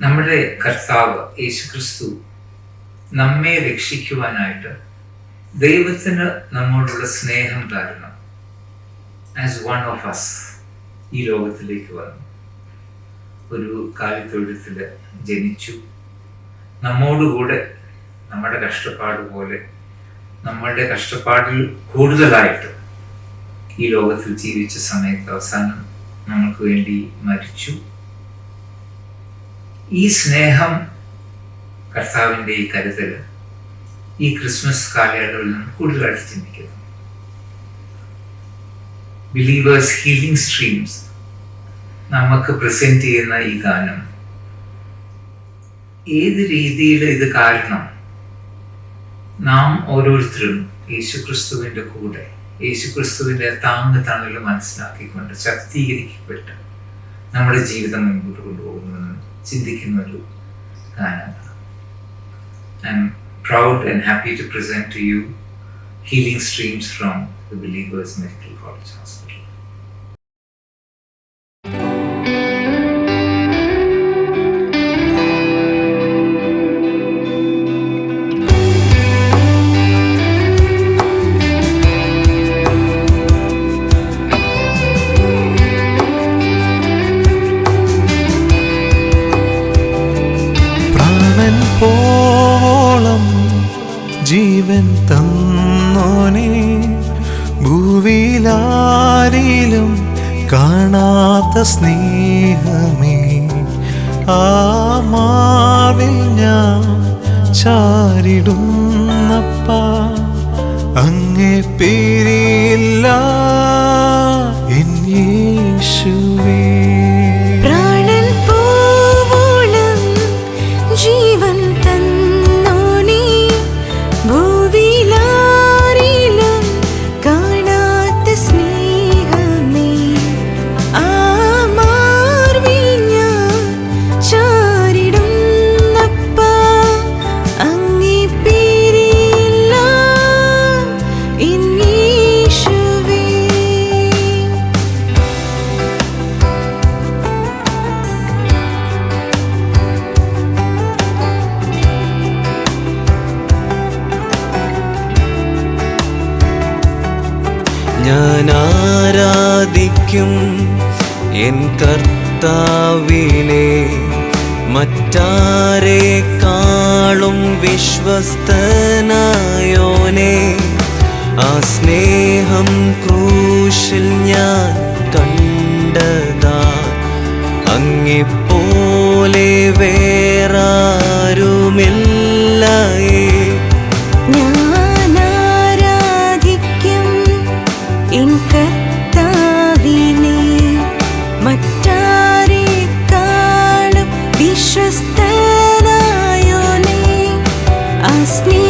നമ്മുടെ കർത്താവ് യേശുക്രിസ്തു നമ്മെ രക്ഷിക്കുവാനായിട്ട് ദൈവത്തിന് നമ്മോടുള്ള സ്നേഹം കാരണം ആസ് വൺ ഓഫ് അസ് ഈ ലോകത്തിലേക്ക് വന്നു. ഒരു കാലിത്തൊഴുത്തിൽ ജനിച്ചു. നമ്മോടുകൂടെ നമ്മുടെ കഷ്ടപ്പാട് പോലെ നമ്മളുടെ കഷ്ടപ്പാടിൽ കൂടുതലായിട്ട് ഈ ലോകത്തിൽ ജീവിച്ച സമയത്ത് അവസാനം നമുക്ക് വേണ്ടി മരിച്ചു. ഈ സ്നേഹം കർത്താവിന്റെ ഈ കരുതൽ ഈ ക്രിസ്മസ് കാലയളവിൽ നിന്ന് കൂടുതലായിട്ട് ചിന്തിക്കുന്നു. ബിലീവേഴ്സ് ഹീലിംഗ് സ്ട്രീംസ് നമുക്ക് പ്രസന്റ് ചെയ്യുന്ന ഈ ഗാനം ഏത് രീതിയിൽ ഇത് കാരണം നാം ഓരോരുത്തരും യേശുക്രിസ്തുവിന്റെ കൂടെ യേശുക്രിസ്തുവിന്റെ താങ്ങ് തണൽ മനസ്സിലാക്കിക്കൊണ്ട് ശക്തീകരിക്കപ്പെട്ട് നമ്മുടെ ജീവിതം മുൻപോട്ട് കൊണ്ടുപോകുന്നതെന്ന് ചിന്തിക്കുന്ന ഒരു ഗാനമാണ് I am proud and happy to present to you healing streams from the believers medical college hospital ഭൂവിലാരിലും കാണാത്ത സ്നേഹമേ. ആ മാവിൽ ഞാൻ ചാരിടുന്നപ്പ അങ്ങേ പിരിയില്ല ഞാൻ ആരാധിക്കും എൻ കർത്താവിനെ. മറ്റാരെക്കാളും വിശ്വസ്തനായോനെ. ആ സ്നേഹം ക്രൂശിൽ ഞാൻ കണ്ടതാ. അങ്ങിപ്പോലെ വേറാരുമില്ലയേ ആ സ്നേഹം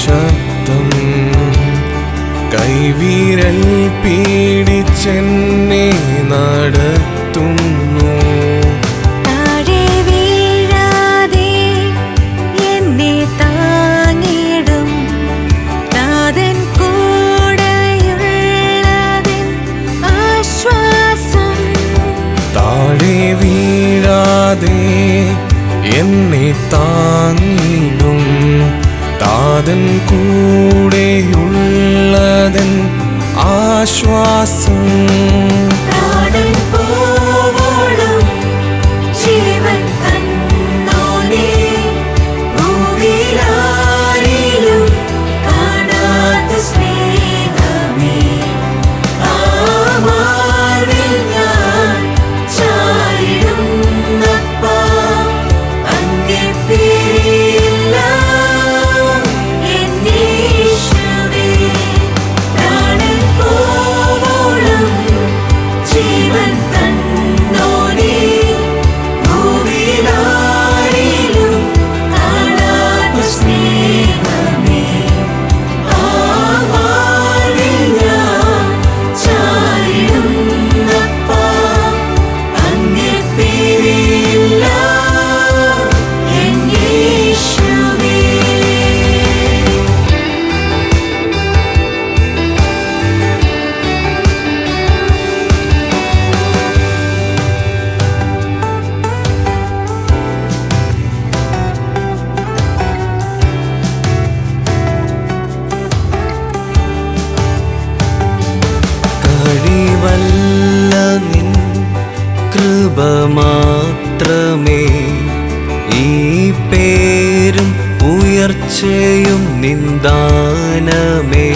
ശബ്ദം കൈവീരൽ പീഡിച്ചെന്നെ നടത്തുന്നു. താഴെ വീഴാതെ എന്നെ താങ്ങി താതൻ കൂടെയുള്ളതൻ ആശ്വാസം വല്ല നിൻ കൃപ മാത്രമേ. ഈ പേരും ഉയർച്ചയും നിന്ദാനമേ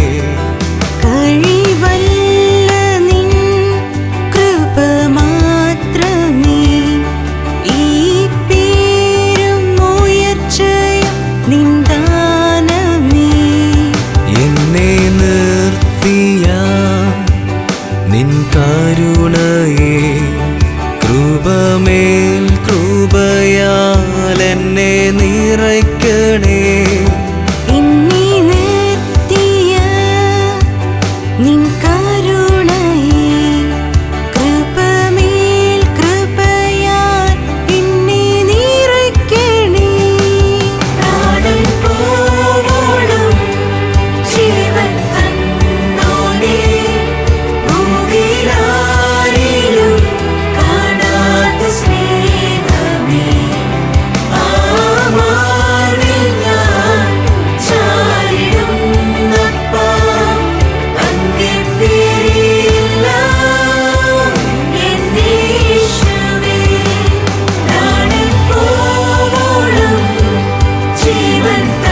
കൃപമേൽ കൃപയാൽ എന്നെ നിറയ്ക്കണേ. achievement.